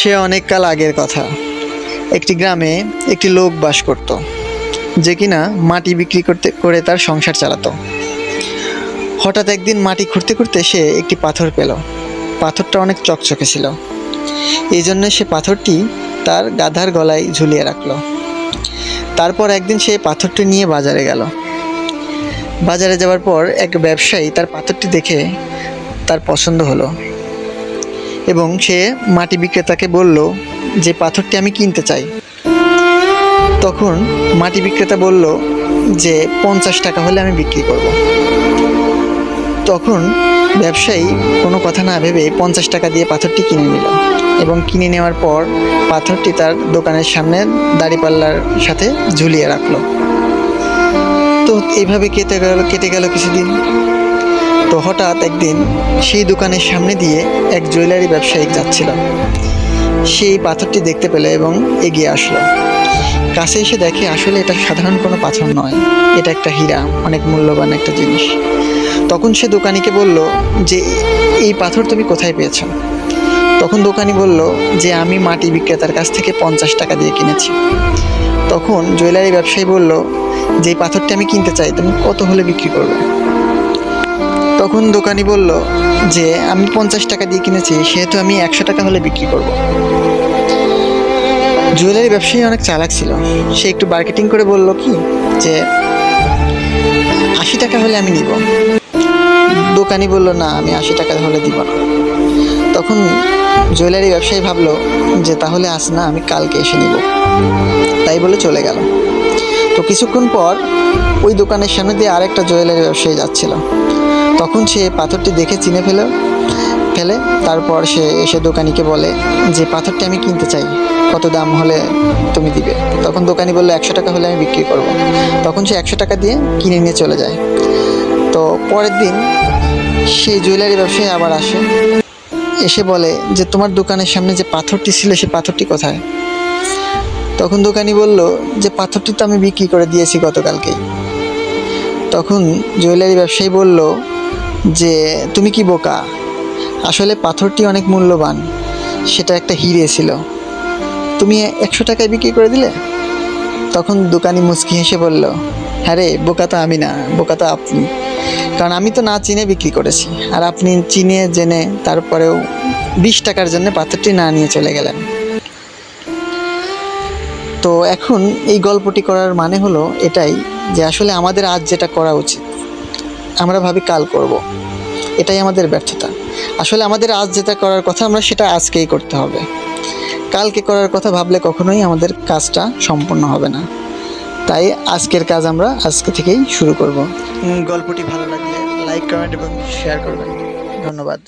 সে অনেক কাল আগের কথা। একটি গ্রামে একটি লোক বাস করত, যে কিনা মাটি বিক্রি করতে, করে তার সংসার চালাতো। হঠাৎ একদিন মাটি খুঁড়তে খুঁড়তে সে একটি পাথর পেল। পাথরটা অনেক চকচকে ছিল। এই জন্য সে পাথরটি তার গাধার গলায় ঝুলিয়ে রাখল। তারপর একদিন সে পাথরটি নিয়ে বাজারে গেল। বাজারে যাওয়ার পর এক ব্যবসায়ী তার পাথরটি দেখে তার পছন্দ হলো। এবং সে মাটি বিক্রেতাকে বলল যে পাথরটি আমি কিনতে চাই। তখন মাটি বিক্রেতা বলল যে পঞ্চাশ টাকা হলে আমি বিক্রি করব। তখন ব্যবসায়ী কোনো কথা না ভেবে পঞ্চাশ টাকা দিয়ে পাথরটি কিনে নিল এবং কিনে নেওয়ার পর পাথরটি তার দোকানের সামনে দাড়িপাল্লার সাথে ঝুলিয়ে রাখল। তো এইভাবে কেটে গেল কেটে গেল কিছুদিন। তো হঠাৎ একদিন সেই দোকানের সামনে দিয়ে এক জুয়েলারি ব্যবসায়ী যাচ্ছিল। সেই পাথরটি দেখতে পেল এবং এগিয়ে আসলো। কাছে এসে দেখে আসলে এটা সাধারণ কোনো পাথর নয়। এটা একটা হীরা, অনেক মূল্যবান একটা জিনিস। তখন সে দোকানিকে বলল যে, এই পাথর তুমি কোথায় পেয়েছ? তখন দোকানি বলল যে, আমি মাটি বিক্রেতার কাছ থেকে পঞ্চাশ টাকা দিয়ে কিনেছি। তখন জুয়েলারি ব্যবসায়ী বলল, যে এই পাথরটি আমি কিনতে চাই, তুমি কত হলে বিক্রি করবে? তখন দোকানি বলল, যে, আমি পঞ্চাশ টাকা দিয়ে কিনেছি, সেহেতু আমি একশো টাকা হলে বিক্রি করব। জুয়েলারি ব্যবসায়ী অনেক চালাক ছিল। সে একটু মার্কেটিং করে বলল, কি? যে, আশি টাকা হলে আমি নিব। দোকানি বলল, না, আমি আশি টাকা হলে দিব না। তখন জুয়েলারি ব্যবসায়ী ভাবলো, যে, তাহলে আস না, আমি কালকে এসে নিব। তাই বলে চলে গেল। তো কিছুক্ষণ পর ওই দোকানের সামনে দিয়ে আরেকটা জুয়েলারি ব্যবসায়ী যাচ্ছিল। তখন সে পাথরটি দেখে চিনে ফেলে ফেলে, তারপর সে এসে দোকানিকে বলে, যে পাথরটি আমি কিনতে চাই, কত দাম হলে তুমি দিবে? তখন দোকানি বলল, একশো টাকা হলে আমি বিক্রি করব। তখন সে একশো টাকা দিয়ে কিনে নিয়ে চলে যায়। তো পরের দিন সেই জুয়েলারি ব্যবসায়ী আবার আসে, এসে বলে যে, তোমার দোকানের সামনে যে পাথরটি ছিল, সে পাথরটি কোথায়? তখন দোকানি বলল, যে পাথরটি তো আমি বিক্রি করে দিয়েছি গতকালকেই। তখন জুয়েলারি ব্যবসায়ী বলল যে, তুমি কি বোকা? আসলে পাথরটি অনেক মূল্যবান। সেটা একটা হিরে ছিল। তুমি একশো টাকায় বিক্রি করে দিলে? তখন দোকানি মুচকি হেসে বলল হ্যাঁ রে, বোকা তো আমি না, বোকা তো আপনি। কারণ আমি তো না চিনে বিক্রি করেছি। আর আপনি চিনে, জেনে তারপরেও বিশ টাকার জন্য পাথরটি না নিয়ে চলে গেলেন। তো এখন এই গল্পটি করার মানে হলো এটাই যে আসলে আমাদের আজ যেটা করা উচিত, আমরা ভাবি কাল করব। এটাই আমাদের ব্যর্থতা। আসলে আমাদের আজ যেটা করার কথা আমরা সেটা আজকেই করতে হবে। কালকে করার কথা ভাবলে কখনোই আমাদের কাজটা সম্পূর্ণ হবে না। তাই আজকের কাজ আমরা আজকে থেকেই শুরু করব। গল্পটি ভালো লাগলে লাইক, কমেন্ট এবং শেয়ার করবেন। ধন্যবাদ।